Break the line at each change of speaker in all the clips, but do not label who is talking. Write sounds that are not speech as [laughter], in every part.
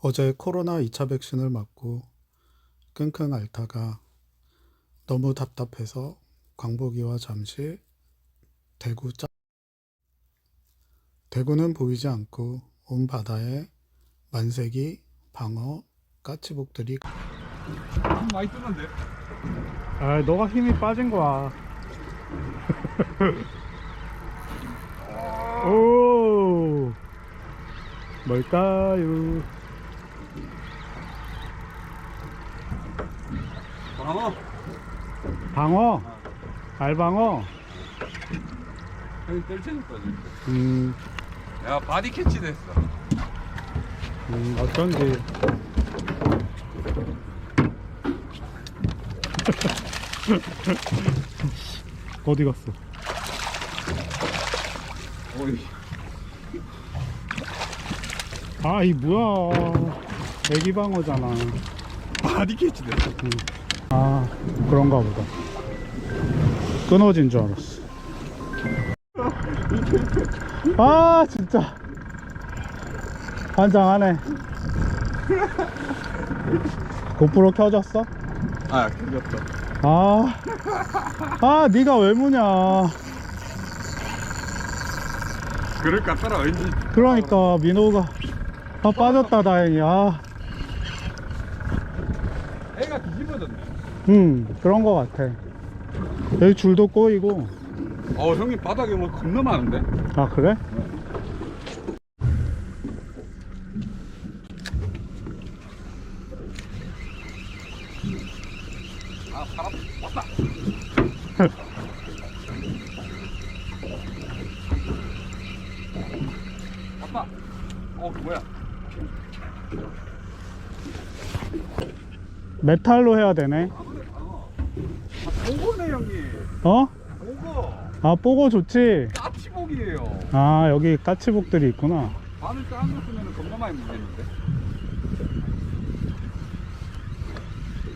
어제 코로나 2차 백신을 맞고 끙끙 앓다가 너무 답답해서 광복이와 잠실, 대구 짜 대구는 보이지 않고 온 바다에 만세기, 방어, 까치복들이
힘 많이 뜨는데?
아 너가 힘이 빠진 거야. [laughs] 오! 뭘까요
방어?
방어? 알방어?
형이 떨쳐졌다 지금
음,
야 바디 캐치 됐어.
음 어쩐지. 어디 갔어.
오이.
아 이 뭐야. 애기 방어잖아.
바디 캐치 됐어
아 그런가 보다. 끊어진 줄 알았어. 아 진짜. 환장하네. 고프로 켜졌어?
아 괜찮다
아, 아, 네가 왜 무냐?
그럴 것 같더라 왠지.
그러니까 민호가. 아 빠졌다 다행히. 아,
애가 뒤집어졌네
음 그런 거 같아. 여기 줄도 꼬이고.
어 형님 바닥에 뭐 겁나 많은데?
아 그래?
아 사람 왔다 [laughs] 왔다 어 뭐야
메탈로 해야 되네.
아 그래 방어 아 보고네 형님
어?
보고
아 뽀고 좋지.
까치복이에요
아 여기 까치복들이 있구나.
바늘 까놨으면 겁나 많이 물겠는데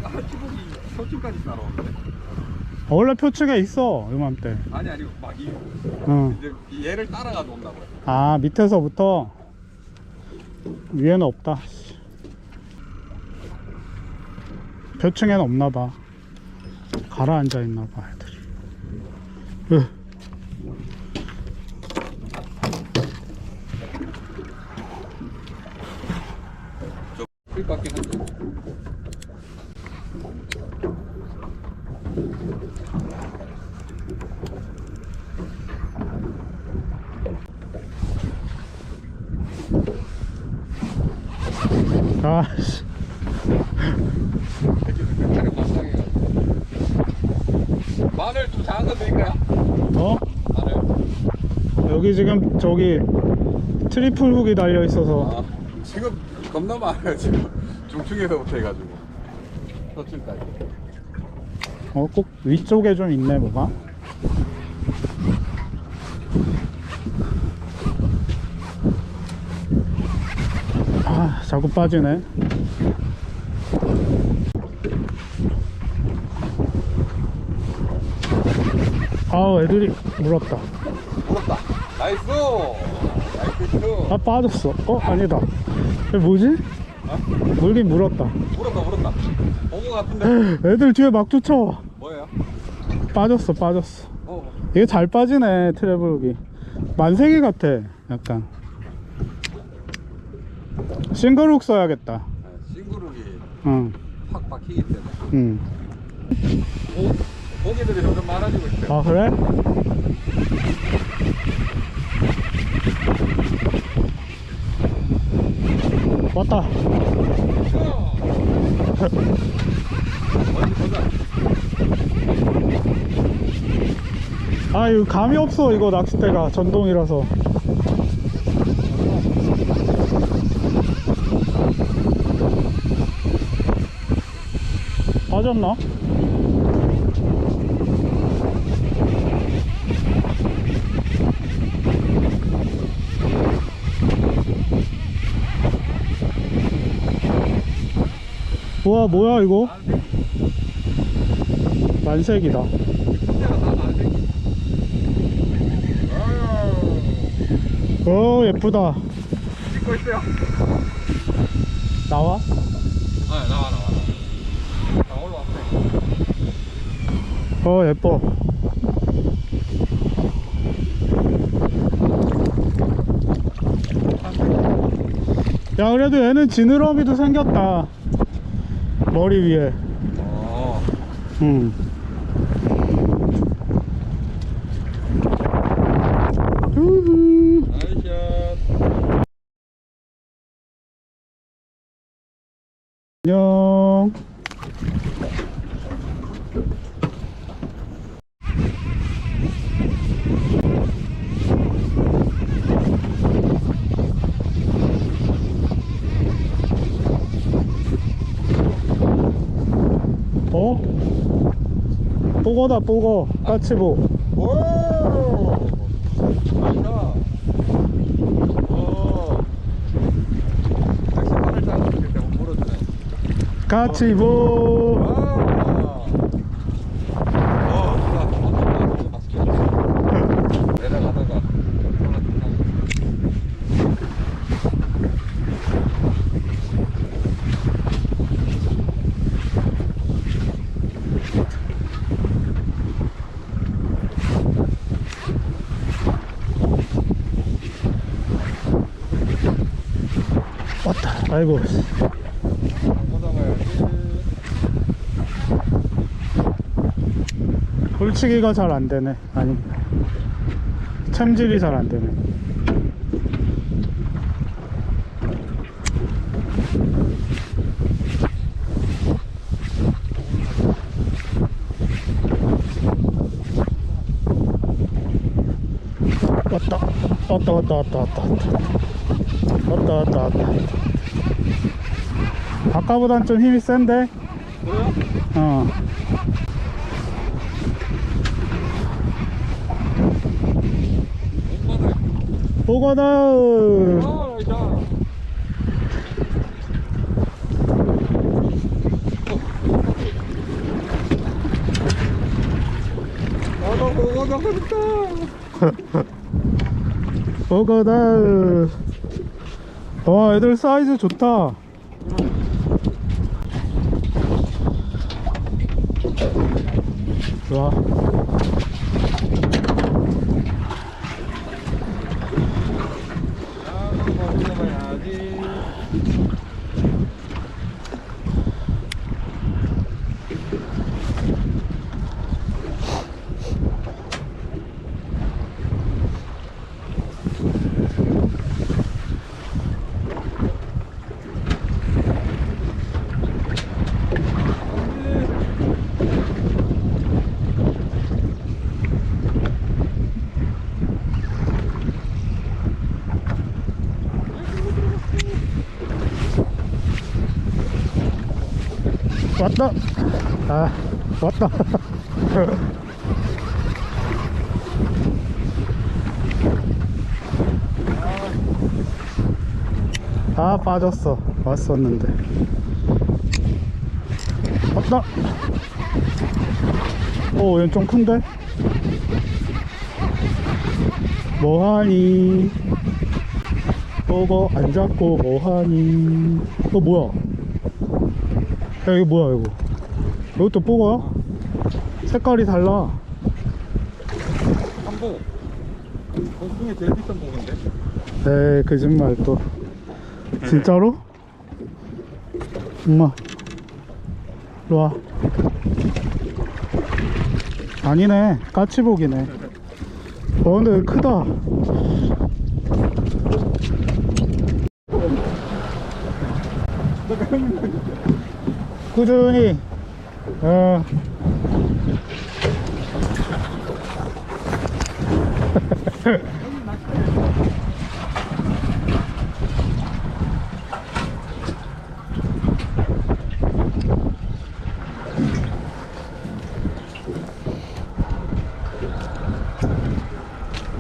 까치복이 서쪽까지 따라오는데
어, 원래 표층에 있어 요맘때.
아니 아니 막이
응.
이제 얘를 따라가도 온다고요
아 밑에서부터 위에는 없다. 씨. 표층에는 없나 봐. 가라앉아 있나 봐
한데
아 씨.
마늘 좀 작은 거 드릴까요?
어?
마늘
여기 지금 저기 트리플 훅이 달려 있어서
아 지금 겁나 많아요 지금 중충에서부터 해가지고 서쪽까지
어 꼭 위쪽에 좀 있네 뭐가. 아 자꾸 빠지네. 아우 애들이 물었다.
물었다 나이스 나이스
아 빠졌어. 어 아니다. 뭐지? 물긴 물었다.
물었다 물었다 보고 같은데 [laughs]
애들 뒤에 막 쫓아와.
뭐예요?
빠졌어 빠졌어.
어
이게 잘 빠지네 트래블룩이 만세기 같아 약간 싱글룩 써야겠다
아, 싱그룹이
응,
확 박히기 때문에
응.
고, 고기들이 점점 많아지고 있어요
아 그래? 왔다
어디 [laughs] 보자
아 이거 감이 없어 이거 낚싯대가 전동이라서 빠졌나? 우와 뭐야 이거? 만색이다. 오 예쁘다.
찍고 있어요
나와?
아 나와 나와 나 올라왔네
어 예뻐. 야 그래도 얘는 지느러미도 생겼다 머리 위에.
어
음. 안녕 어? 뽀거다 뽀거. 까치보.
오! 나이샷 오! 역시 하늘 따라 이렇게 한번 물어주네
까치보
와. 어, 좋다. 어, 맛있겠다. 내려가다가 하나 끝나고.
왔다 아이고. 홀치기가 잘 안되네. 아니 챔질이 잘 안되네. 왔다. 왔다 왔다 왔다 왔다 왔다. 왔다 왔다 왔다 아까보단 좀 힘이 센데?
그래요?
어.
오가다운 오가다운
오가다운 와 애들 사이즈 좋다. 좋아
나도 보고 잡아야지.
왔다. 아 왔다. 아 빠졌어. 왔었는데. 왔다. 오 얘는 좀 큰데? 뭐하니? 보고 안 잡고 뭐하니? 어 뭐야 야 이거 뭐야 이거 이것도 뽀거야? 색깔이 달라
한복. 그 중에 제일 비싼 복인데.
에이 거짓말 또 진짜로? 엄마 일로와 아니네 까치복이네 어 근데 여기 크다 [laughs] 꾸준히 어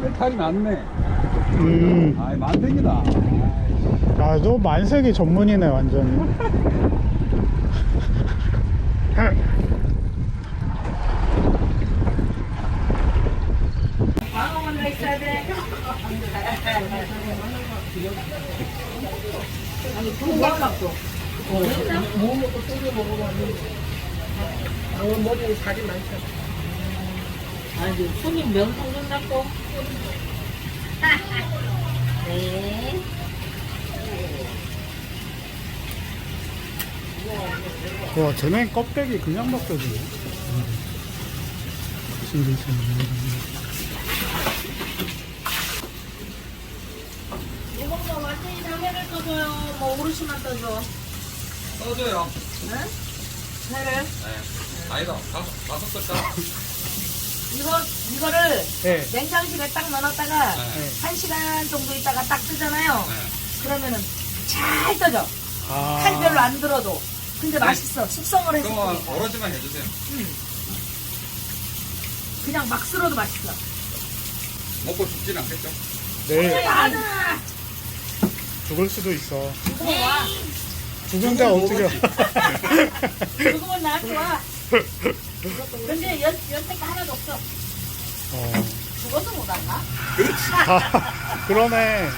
메탈이 많네.
음.
아이 만색이다.
아, 너 만색이 전문이네, 완전히.
뭐 먹고 소주 먹어봤는데. 어, 머리에 살이 많잖아. 아니, 손님 명품 끝났고. [laughs] 네.
와, 쟤네 껍데기 그냥 벗겨지네.
이거 뭐 완전히 장회를 떠줘요. 뭐 오롯이만 떠줘.
떠줘요.
회를.
네. 아니다. 다섯, 다섯 글자.
이거, 이거를
네.
냉장실에 딱 넣어놨다가
네.
한 시간 정도 있다가 딱 뜨잖아요.
네.
그러면은 잘 떠져.
아.
칼 별로 안 들어도. 근데 맛있어. 숙성을 해서
그러면
그러니까.
오로지만 해주세요.
그냥 막 쓸어도 맛있어.
먹고 죽진 않겠죠?
네.
하나.
죽을 수도 있어.
그거 와.
죽은데 어떻게.
그거면 나한테 와. 근데 연, 연태가 하나도 없어.
어.
죽어도 못 왔나?
아, 그러네.